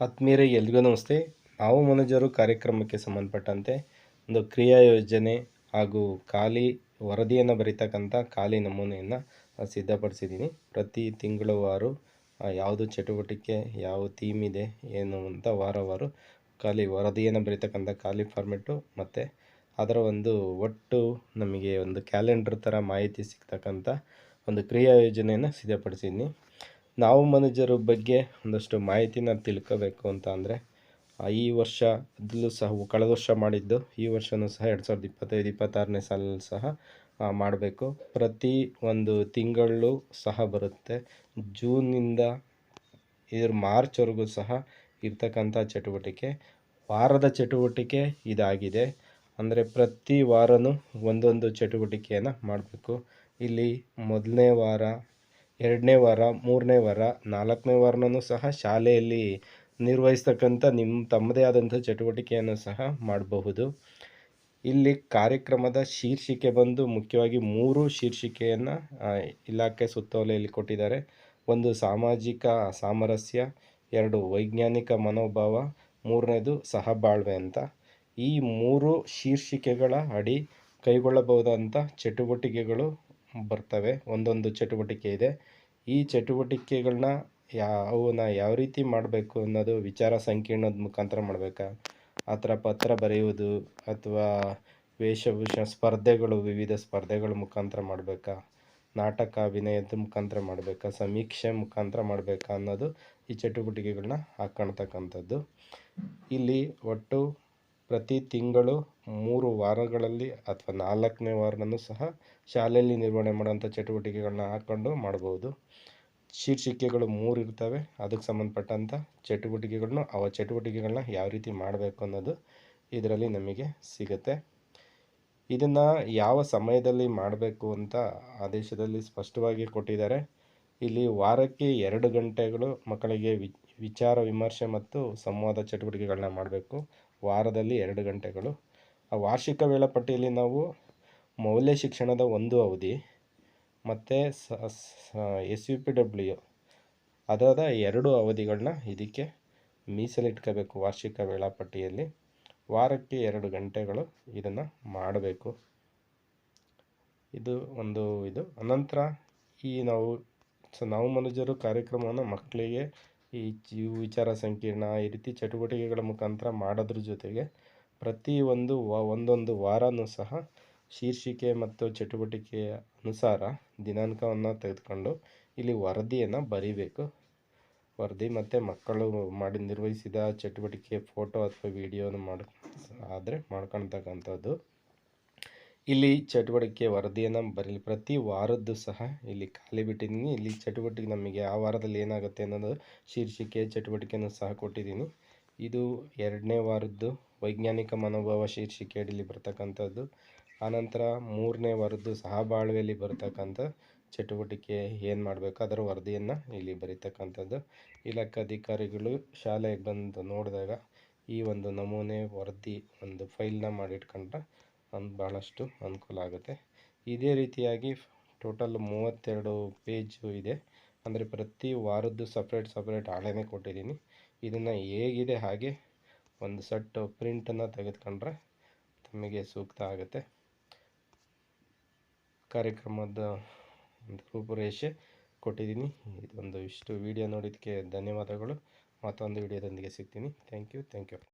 ಆತ್ಮೀಯರೇ, ಎಲ್ರಿಗೂ ನಮಸ್ತೆ. ನಾವು ಮನೋಜರು ಕಾರ್ಯಕ್ರಮಕ್ಕೆ ಸಂಬಂಧಪಟ್ಟಂತೆ ಒಂದು ಕ್ರಿಯಾ ಯೋಜನೆ ಹಾಗೂ ಖಾಲಿ ವರದಿಯನ್ನು ಬರೀತಕ್ಕಂಥ ಖಾಲಿ ನಮೂನೆಯನ್ನು ಸಿದ್ಧಪಡಿಸಿದ್ದೀನಿ. ಪ್ರತಿ ತಿಂಗಳವಾರು ವಾರ ಯಾವುದು ಚಟುವಟಿಕೆ, ಯಾವ ಥೀಮ್ ಇದೆ, ಏನು ಅಂತ ವಾರವಾರು ಖಾಲಿ ವರದಿಯನ್ನು ಬರೀತಕ್ಕಂಥ ಖಾಲಿ ಫಾರ್ಮೆಟು ಮತ್ತು ಅದರ ಒಂದು ಒಟ್ಟು ನಮಗೆ ಒಂದು ಕ್ಯಾಲೆಂಡರ್ ಥರ ಮಾಹಿತಿ ಸಿಗ್ತಕ್ಕಂಥ ಒಂದು ಕ್ರಿಯಾ ಯೋಜನೆಯನ್ನು ಸಿದ್ಧಪಡಿಸಿದ್ದೀನಿ. ನಾವು ಮನುಜರ ಬಗ್ಗೆ ಒಂದಷ್ಟು ಮಾಹಿತಿನ ತಿಳ್ಕೋಬೇಕು ಅಂತ ಅಂದರೆ ಈ ವರ್ಷ ಅದರಲ್ಲೂ ಸಹ ಕಳೆದ ವರ್ಷ ಮಾಡಿದ್ದು, ಈ ವರ್ಷವೂ ಸಹ ಎರಡು ಸಾವಿರದ ಇಪ್ಪತ್ತೈದು, ಇಪ್ಪತ್ತಾರನೇ ಸಾಲಲ್ಲಿ ಸಹ ಮಾಡಬೇಕು. ಪ್ರತಿ ಒಂದು ತಿಂಗಳು ಸಹ ಬರುತ್ತೆ. ಜೂನಿಂದ ಇದ್ರ ಮಾರ್ಚ್ವರೆಗೂ ಸಹ ಇರ್ತಕ್ಕಂಥ ಚಟುವಟಿಕೆ. ವಾರದ ಚಟುವಟಿಕೆ ಇದಾಗಿದೆ. ಅಂದರೆ ಪ್ರತಿ ವಾರವೂ ಒಂದೊಂದು ಚಟುವಟಿಕೆಯನ್ನು ಮಾಡಬೇಕು. ಇಲ್ಲಿ ಮೊದಲನೇ ವಾರ ಎರಡನೇ ವಾರ, ಮೂರನೇ ವಾರ, ನಾಲ್ಕನೇ ವಾರನೂ ಸಹ ಶಾಲೆಯಲ್ಲಿ ನಿರ್ವಹಿಸ್ತಕ್ಕಂಥ ನಿಮ್ಮ ತಮ್ಮದೇ ಆದಂಥ ಚಟುವಟಿಕೆಯನ್ನು ಸಹ ಮಾಡಬಹುದು. ಇಲ್ಲಿ ಕಾರ್ಯಕ್ರಮದ ಶೀರ್ಷಿಕೆ ಬಂದು ಮುಖ್ಯವಾಗಿ ಮೂರು ಶೀರ್ಷಿಕೆಯನ್ನು ಇಲಾಖೆ ಸುತ್ತೋಲೆಯಲ್ಲಿ ಕೊಟ್ಟಿದ್ದಾರೆ. ಒಂದು ಸಾಮಾಜಿಕ ಸಾಮರಸ್ಯ ಎರಡು ವೈಜ್ಞಾನಿಕ ಮನೋಭಾವ, ಮೂರನೇದು ಸಹಬಾಳ್ವೆ ಅಂತ. ಈ ಮೂರು ಶೀರ್ಷಿಕೆಗಳ ಅಡಿ ಕೈಗೊಳ್ಳಬಹುದಾದಂಥ ಚಟುವಟಿಕೆಗಳು ಬರ್ತವೆ, ಒಂದೊಂದು ಚಟುವಟಿಕೆ ಇದೆ. ಈ ಚಟುವಟಿಕೆಗಳನ್ನ ಯಾವನ್ನ ಯಾವ ರೀತಿ ಮಾಡಬೇಕು ಅನ್ನೋದು ವಿಚಾರ ಸಂಕಿರಣದ ಮುಖಾಂತರ ಮಾಡಬೇಕಾ? ಆ ಥರ ಪತ್ರ ಬರೆಯುವುದು ಅಥವಾ ವೇಷಭೂಷಣ ಸ್ಪರ್ಧೆಗಳು, ವಿವಿಧ ಸ್ಪರ್ಧೆಗಳ ಮುಖಾಂತರ ಮಾಡಬೇಕಾ? ನಾಟಕ, ಅಭಿನಯದ ಮುಖಾಂತರ ಮಾಡಬೇಕಾ? ಸಮೀಕ್ಷೆ ಮುಖಾಂತರ ಮಾಡಬೇಕಾ ಅನ್ನೋದು ಈ ಚಟುವಟಿಕೆಗಳನ್ನ ಹಾಕ್ಕೊಳ್ತಕ್ಕಂಥದ್ದು ಇಲ್ಲಿ ಒಟ್ಟು ಪ್ರತಿ ತಿಂಗಳು ಮೂರು ವಾರಗಳಲ್ಲಿ ಅಥವಾ ನಾಲ್ಕನೇ ವಾರನೂ ಸಹ ಶಾಲೆಯಲ್ಲಿ ನಿರ್ವಹಣೆ ಮಾಡುವಂಥ ಚಟುವಟಿಕೆಗಳನ್ನ ಹಾಕ್ಕೊಂಡು ಮಾಡ್ಬೋದು. ಶೀರ್ಷಿಕೆಗಳು ಮೂರು ಇರ್ತವೆ. ಅದಕ್ಕೆ ಸಂಬಂಧಪಟ್ಟಂಥ ಚಟುವಟಿಕೆಗಳನ್ನು, ಅವ ಚಟುವಟಿಕೆಗಳನ್ನ ಯಾವ ರೀತಿ ಮಾಡಬೇಕು ಅನ್ನೋದು ಇದರಲ್ಲಿ ನಮಗೆ ಸಿಗುತ್ತೆ. ಇದನ್ನು ಯಾವ ಸಮಯದಲ್ಲಿ ಮಾಡಬೇಕು ಅಂತ ಆದೇಶದಲ್ಲಿ ಸ್ಪಷ್ಟವಾಗಿ ಕೊಟ್ಟಿದ್ದಾರೆ. ಇಲ್ಲಿ ವಾರಕ್ಕೆ ಎರಡು ಗಂಟೆಗಳು ಮಕ್ಕಳಿಗೆ ವಿ ವಿಚಾರ, ವಿಮರ್ಶೆ ಮತ್ತು ಸಂವಾದ ಚಟುವಟಿಕೆಗಳನ್ನ ಮಾಡಬೇಕು. ವಾರದಲ್ಲಿ ಎರಡು ಗಂಟೆಗಳು. ಆ ವಾರ್ಷಿಕ ವೇಳಾಪಟ್ಟಿಯಲ್ಲಿ ನಾವು ಮೌಲ್ಯ ಶಿಕ್ಷಣದ ಒಂದು ಅವಧಿ ಮತ್ತು ಎಸ್ ಯು ಪಿ ಡಬ್ಲ್ಯೂ ಅದಾದ ಎರಡು ಅವಧಿಗಳನ್ನ ಇದಕ್ಕೆ ಮೀಸಲಿಟ್ಕೋಬೇಕು ವಾರ್ಷಿಕ ವೇಳಾಪಟ್ಟಿಯಲ್ಲಿ. ವಾರಕ್ಕೆ ಎರಡು ಗಂಟೆಗಳು ಇದನ್ನು ಮಾಡಬೇಕು. ಇದು ಒಂದು ಇದು. ಅನಂತರ ಈ ನಾವು, ಸೊ, ನಾವು ಮನುಜರು ಕಾರ್ಯಕ್ರಮವನ್ನು ಮಕ್ಕಳಿಗೆ ಈ ಜೀವ ವಿಚಾರ ಸಂಕಿರಣ, ಈ ರೀತಿ ಚಟುವಟಿಕೆಗಳ ಮುಖಾಂತರ ಮಾಡೋದ್ರ ಜೊತೆಗೆ ಪ್ರತಿ ಒಂದು ವ, ಒಂದೊಂದು ವಾರವೂ ಸಹ ಶೀರ್ಷಿಕೆ ಮತ್ತು ಚಟುವಟಿಕೆಯ ಅನುಸಾರ ದಿನಾಂಕವನ್ನು ತೆಗೆದುಕೊಂಡು ಇಲ್ಲಿ ವರದಿಯನ್ನು ಬರೀಬೇಕು. ವರದಿ ಮತ್ತು ಮಕ್ಕಳು ಮಾಡಿ ನಿರ್ವಹಿಸಿದ ಚಟುವಟಿಕೆ ಫೋಟೋ ಅಥವಾ ವೀಡಿಯೋನ ಮಾಡಿ ಆದರೆ ಮಾಡ್ಕೊಳ್ತಕ್ಕಂಥದ್ದು ಇಲ್ಲಿ ಚಟುವಟಿಕೆ ವರದಿಯನ್ನು ಬರೀಲಿ, ಪ್ರತಿ ವಾರದ್ದು ಸಹ ಇಲ್ಲಿ ಖಾಲಿ ಬಿಟ್ಟಿದ್ದೀನಿ. ಇಲ್ಲಿ ಚಟುವಟಿಕೆ ನಮಗೆ ಆ ವಾರದಲ್ಲಿ ಏನಾಗುತ್ತೆ ಅನ್ನೋದು ಶೀರ್ಷಿಕೆ ಚಟುವಟಿಕೆಯನ್ನು ಸಹ ಕೊಟ್ಟಿದ್ದೀನಿ. ಇದು ಎರಡನೇ ವಾರದ್ದು ವೈಜ್ಞಾನಿಕ ಮನೋಭಾವ ಶೀರ್ಷಿಕೆ ಅಡಿಯಲ್ಲಿ ಬರ್ತಕ್ಕಂಥದ್ದು ಆನಂತರ ಮೂರನೇ ವಾರದ್ದು ಸಹಬಾಳ್ವೆಯಲ್ಲಿ ಬರ್ತಕ್ಕಂಥ ಚಟುವಟಿಕೆ ಏನು ಮಾಡಬೇಕು, ಅದರ ವರದಿಯನ್ನು ಇಲ್ಲಿ ಬರೀತಕ್ಕಂಥದ್ದು. ಇಲಾಖೆ ಅಧಿಕಾರಿಗಳು ಶಾಲೆಗೆ ಬಂದು ನೋಡಿದಾಗ ಈ ಒಂದು ನಮೂನೆ ವರದಿ ಒಂದು ಫೈಲ್ನ ಮಾಡಿಟ್ಕೊಂಡ್ರೆ ಒಂದು ಭಾಳಷ್ಟು ಅನುಕೂಲ ಆಗುತ್ತೆ. ಇದೇ ರೀತಿಯಾಗಿ ಟೋಟಲ್ ಮೂವತ್ತೆರಡು ಪೇಜು ಇದೆ. ಅಂದರೆ ಪ್ರತಿ ವಾರದ್ದು ಸಪ್ರೇಟ್ ಸಪ್ರೇಟ್ ಹಾಳೆನೇ ಕೊಟ್ಟಿದ್ದೀನಿ. ಇದನ್ನು ಹೇಗಿದೆ ಹಾಗೆ ಒಂದು ಸೆಟ್ ಪ್ರಿಂಟನ್ನು ತೆಗೆದುಕೊಂಡ್ರೆ ತಮಗೆ ಸೂಕ್ತ ಆಗುತ್ತೆ. ಕಾರ್ಯಕ್ರಮದ ಒಂದು ರೂಪುರೇಷೆ ಕೊಟ್ಟಿದ್ದೀನಿ. ಇದೊಂದು ಇಷ್ಟು. ವಿಡಿಯೋ ನೋಡಿದ್ದಕ್ಕೆ ಧನ್ಯವಾದಗಳು. ಮತ್ತೊಂದು ವಿಡಿಯೋದೊಂದಿಗೆ ಸಿಗ್ತೀನಿ. Thank you. Thank you.